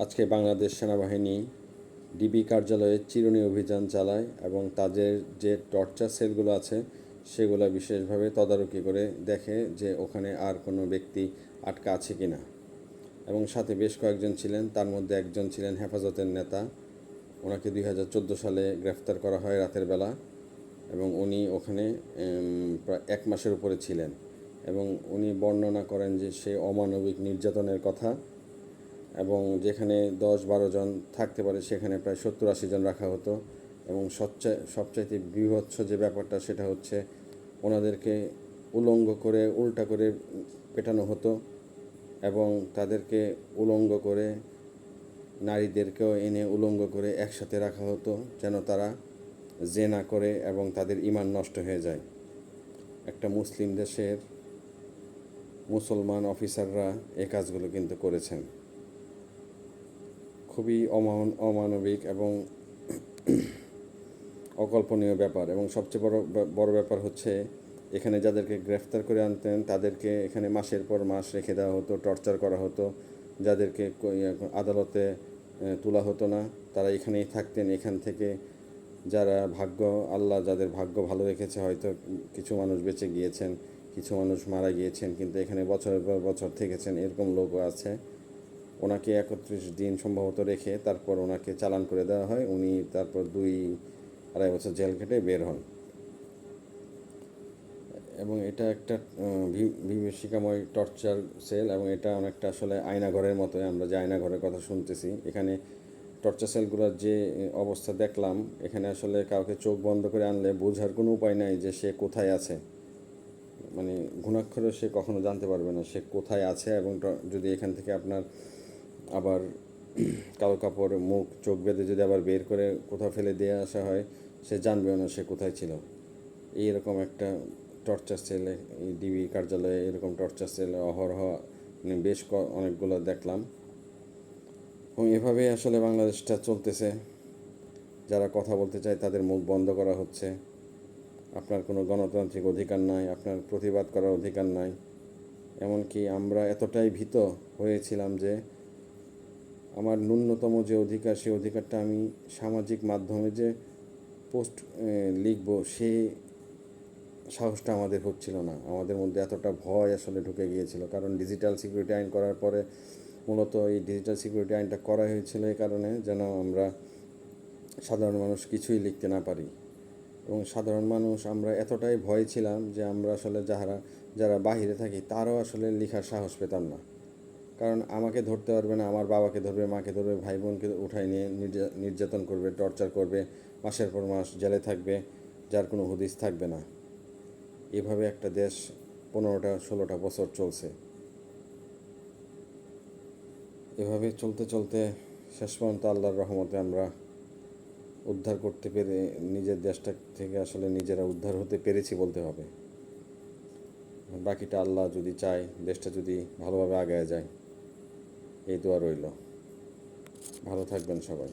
আজকে বাংলাদেশ সেনাবাহিনী ডিবি কার্যালয়ে চিরুনি অভিযান চালায় এবং তাদের যে টর্চার সেলগুলো আছে, সেগুলো বিশেষভাবে তদারকি করে দেখে যে ওখানে আর কোনো ব্যক্তি আটকা আছে কি না এবং সাথে বেশ কয়েকজন ছিলেন, তার মধ্যে একজন ছিলেন হেফাজতের নেতা। ওনাকে দুই হাজার চোদ্দ সালে গ্রেফতার করা হয় রাতের বেলা এবং উনি ওখানে প্রায় এক মাসের উপরে ছিলেন। এবং উনি বর্ণনা করেন যে সে অমানবিক নির্যাতনের কথা এবং যেখানে দশ বারো জন থাকতে পারে, সেখানে প্রায় সত্তর আশি জন রাখা হতো। এবং সবচেয়ে সবচাইতে বৃহৎস যে ব্যাপারটা, সেটা হচ্ছে ওনাদেরকে উলঙ্গ করে, উল্টা করে পেটানো হতো এবং তাদেরকে উলঙ্গ করে, নারীদেরকেও এনে উলঙ্গ করে একসাথে রাখা হতো যেন তারা জেনা করে এবং তাদের ইমান নষ্ট হয়ে যায়। একটা মুসলিম দেশের মুসলমান অফিসাররা এই কাজগুলো কিন্তু করেছেন। খুবই অমান, অমানবিক এবং অকল্পনীয় ব্যাপার এবং সবচেয়ে বড় বড় ব্যাপার হচ্ছে এখানে যাদেরকে গ্রেফতার করে আনতেন, তাদেরকে এখানে মাসের পর মাস রেখে দেওয়া হতো, টর্চার করা হতো। যাদেরকে আদালতে তোলা হতো না, তারা এখানেই থাকতেন। এখান থেকে যারা ভাগ্য, আল্লাহ যাদের ভাগ্য ভালো রেখেছে, হয়তো কিছু মানুষ বেঁচে গিয়েছেন, কিছু মানুষ মারা গিয়েছেন, কিন্তু এখানে বছরের পর বছর থেকেছেন, এরকম লোকও আছে। ওনাকে একত্রিশ দিন সম্ভবত রেখে তারপর ওনাকে চালান করে দেওয়া হয়। উনি তারপর দুই আড়াই বছর জেল কেটে বের হন। এবং এটা একটা বিভীষিকাময় টর্চার সেল এবং এটা অনেকটা আসলে আয়নাঘরের মতো আমরা যে আয়নাঘরের কথা শুনতেছি, এখানে টর্চার সেলগুলোর যে অবস্থা দেখলাম, এখানে আসলে কাউকে চোখ বন্ধ করে আনলে বোঝার কোনো উপায় নাই যে সে কোথায় আছে। মানে ঘুণাক্ষরে সে কখনো জানতে পারবে না সে কোথায় আছে এবং যদি এখান থেকে আপনার আবার কালো কাপড়, মুখ, চোখ বেঁধে যদি আবার বের করে কোথাও ফেলে দিয়ে আসা হয়, সে জানবেও না সে কোথায় ছিল। এইরকম একটা টর্চার সেলে ডিবি কার্যালয়ে এরকম টর্চার সেলে, অহরহ মানে বেশ অনেকগুলো দেখলাম। এবং এভাবেই আসলে বাংলাদেশটা চলতেছে। যারা কথা বলতে চায় তাদের মুখ বন্ধ করা হচ্ছে। আপনার কোনো গণতান্ত্রিক অধিকার নাই, আপনার প্রতিবাদ করার অধিকার নাই। এমনকি আমরা এতটাই ভীত হয়েছিলাম যে আমার ন্যূনতম যে অধিকার সেই অধিকারটা আমি সামাজিক মাধ্যমে যে পোস্ট লিখব, সে সাহসটা আমাদের হচ্ছিল না। আমাদের মধ্যে এতটা ভয় আসলে ঢুকে গিয়েছিল। কারণ ডিজিটাল সিকিউরিটি আইন করার পরে মূলত এই ডিজিটাল সিকিউরিটি আইনটা করা হয়েছিল এই কারণে যেন আমরা সাধারণ মানুষ কিছুই লিখতে না পারি। এবং সাধারণ মানুষ আমরা এতটাই ভয় ছিলাম যে আমরা আসলে যারা যারা বাহিরে থাকি, তারাও আসলে লেখার সাহস পেতাম না। কারণ আমাকে ধরতে পারবে না, আমার বাবাকে ধরবে, মাকে ধরবে ভাই বোনকে উঠাই নিয়ে নির্যা- নির্যাতন করবে, টর্চার করবে, মাসের পর মাস জেলে থাকবে, যার কোনো হদিস থাকবে না। এভাবে একটা দেশ পনেরোটা, ষোলোটা বছর চলছে। এভাবে চলতে চলতে শেষ পর্যন্ত আল্লাহর রহমতে আমরা উদ্ধার করতে পেরে, নিজের দেশটা থেকে আসলে নিজেরা উদ্ধার হতে পেরেছি বলতে হবে। বাকিটা আল্লাহ যদি চায়, দেশটা যদি ভালোভাবে আগায় যায়। এই দোয়া রইল। ভালো থাকবেন সবাই।